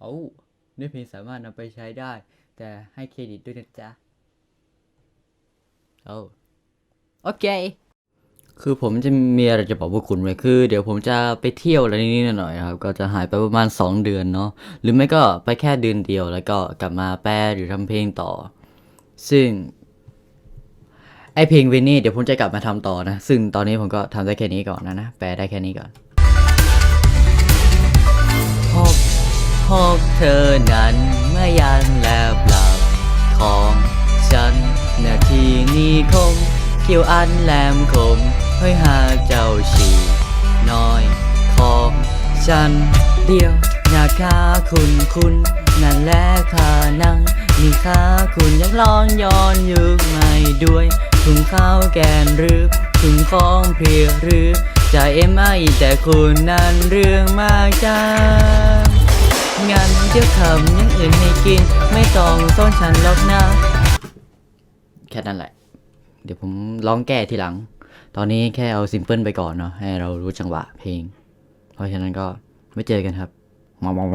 โอ้เนื้อเพลงสามารถนำไปใช้ได้ แต่ให้เครดิตด้วยนะจ๊ะ โอ้โอเค คือผมจะมีอะไรจะบอกพวกคุณไว้คือ เดี๋ยวผมจะไปเที่ยวอะไรนิดหน่อยครับ ก็จะหายไปประมาณ 2 เดือนเนาะ หรือไม่ก็ไปแค่เดือนเดียว แล้วก็กลับมาแปลหรือทำเพลงต่อ ซึ่งไอเพลงเวนี่เดี๋ยวผมจะกลับมาทำต่อนะ ซึ่งตอนนี้ผมก็ทำได้แค่นี้ก่อนนะนะ แปลได้แค่นี้ก่อน เธอนั้นเมื่อยันแลบหลับของฉันนาทีนี้คงเขียวอันแหลมคมเฮ้ยหาเจ้าชีน้อยของฉันเดียวนาคาคุณคุณนั่นแหละค่านั่งมีค่าคุณยังลองย้อนยุคใหม่ด้วยถุงข้าวแกนหรือถุงของเพลียหรือจะเอ็มไอแต่คุณนั้นเรื่องมากจั งงั้นเดี๋ยวคำอยังอื่นให้กิน ไม่ต้องสอนฉันหรอกนะแค่นั้นแหละ เดี๋ยวผมร้องแก้ทีหลัง ตอนนี้แค่เอาซิมเปิลไปก่อนเนาะให้เรารู้จังหวะเพลง เพราะฉะนั้นก็ไม่เจอกันครับมามอง